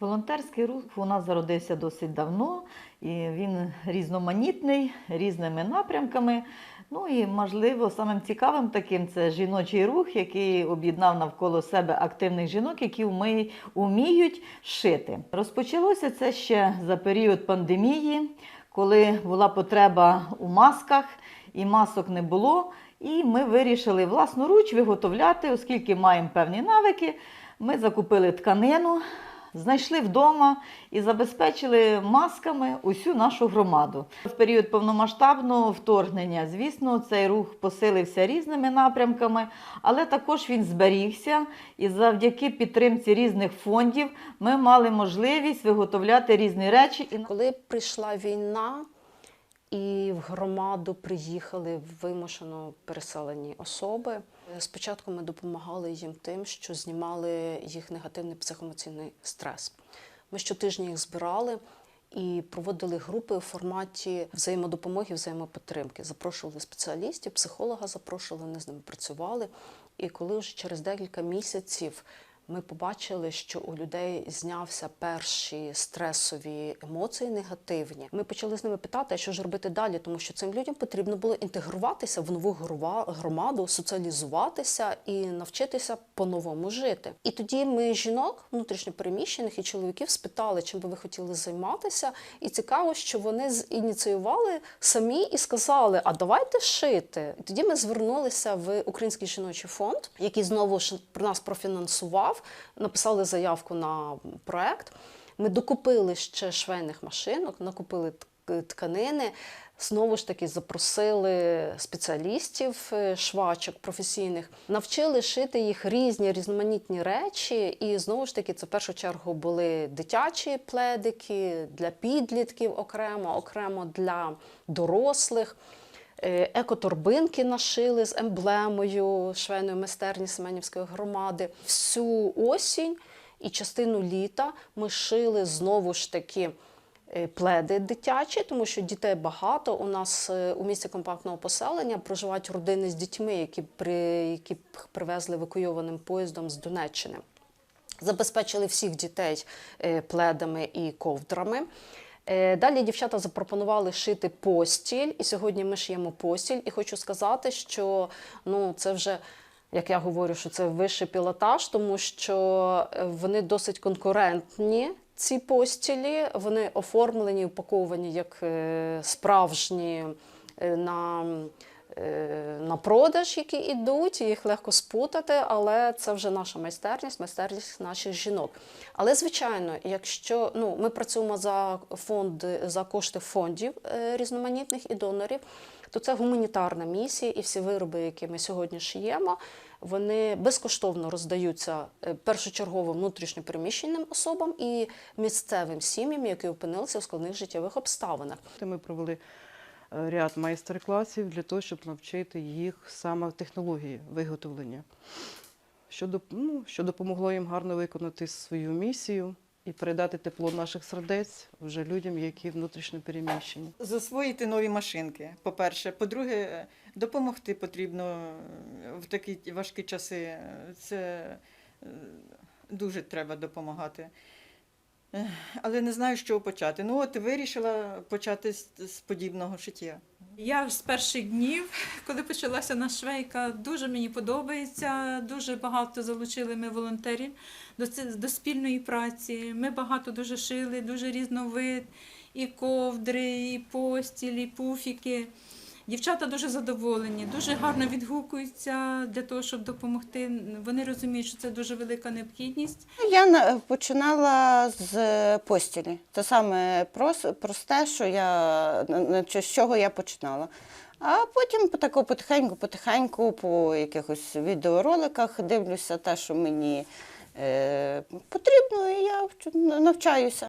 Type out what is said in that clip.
Волонтерський рух у нас зародився досить давно, і він різноманітний, різними напрямками. Ну і можливо, самим цікавим таким це жіночий рух, який об'єднав навколо себе активних жінок, які вмі- вміють шити. Розпочалося це ще за період пандемії, коли була потреба у масках, і масок не було. І ми вирішили власноруч виготовляти, оскільки маємо певні навики. Ми закупили тканину, знайшли вдома і забезпечили масками усю нашу громаду. В період повномасштабного вторгнення, звісно, цей рух посилився різними напрямками, але також він зберігся. І завдяки підтримці різних фондів ми мали можливість виготовляти різні речі. І Коли прийшла війна, і в громаду приїхали вимушено переселені особи. Спочатку ми допомагали їм тим, що знімали їх негативний психоемоційний стрес. Ми щотижня їх збирали і проводили групи у форматі взаємодопомоги, взаємопідтримки. Запрошували спеціалістів, психолога запрошували, вони з ними працювали. І коли вже через декілька місяців ми побачили, що у людей знявся перші стресові емоції негативні. Ми почали з ними питати, що ж робити далі, тому що цим людям потрібно було інтегруватися в нову громаду, соціалізуватися і навчитися по-новому жити. І тоді ми жінок, внутрішньопереміщених і чоловіків спитали, чим би ви хотіли займатися. І цікаво, що вони зініціювали самі і сказали: А давайте шити. І тоді ми звернулися в Український жіночий фонд, який знову ж про нас профінансував, написали заявку на проект. Ми докупили ще швейних машинок, накупили тканини. Знову ж таки запросили спеціалістів, е, швачок професійних, навчили шити їх різні різноманітні речі. І знову ж таки, це в першу чергу були дитячі пледики для підлітків окремо, окремо для дорослих. Е, Екоторбинки нашили з емблемою швейної майстерні Семенівської громади. Всю осінь і частину літа ми шили знову ж таки е, пледи дитячі, тому що дітей багато. У нас е, у місті компактного поселення проживають родини з дітьми, які, при, які привезли евакуйованим поїздом з Донеччини. Забезпечили всіх дітей пледами і ковдрами. Е, Далі дівчата запропонували шити постіль, і сьогодні ми шиємо постіль. І хочу сказати, що ну, це вже, як я говорю, що це вищий пілотаж, тому що е, вони досить конкурентні. Ці постілі вони оформлені, упаковані як е, справжні на, на продаж, які йдуть, їх легко спутати, але це вже наша майстерність, майстерність наших жінок. Але звичайно, якщо ну, ми працюємо за фонд за кошти фондів е, різноманітних і донорів, то це гуманітарна місія, і всі вироби, які ми сьогодні шиємо, вони безкоштовно роздаються е, першочергово внутрішньо переміщеним особам і місцевим сім'ям, які опинилися в складних життєвих обставинах. Ми провели е, ряд майстер-класів для того, щоб навчити їх саме технології виготовлення, що, ну, що допомогло їм гарно виконати свою місію і передати тепло наших сердець вже людям, які внутрішньо переміщені. засвоїти нові машинки. По-перше, по-друге, допомогти потрібно е, в такі важкі часи. Це е, дуже треба допомагати. Але не знаю, з чого почати. Ну, от вирішила почати з, подібного шиття. Я з перших днів, коли почалася наша швейка, дуже мені подобається. Дуже багато залучили ми волонтерів до, до спільної праці. Ми багато дуже шили, дуже різновид, і ковдри, і постілі, і пуфіки. Дівчата дуже задоволені, дуже гарно відгукуються для того, щоб допомогти. Вони розуміють, що це дуже велика необхідність. Я починала з постілі. Це саме просте, що я з чого я починала. А потім потако потихеньку, потихеньку, по якихось відеороликах дивлюся те, що мені е, потрібно, і я навчаюся.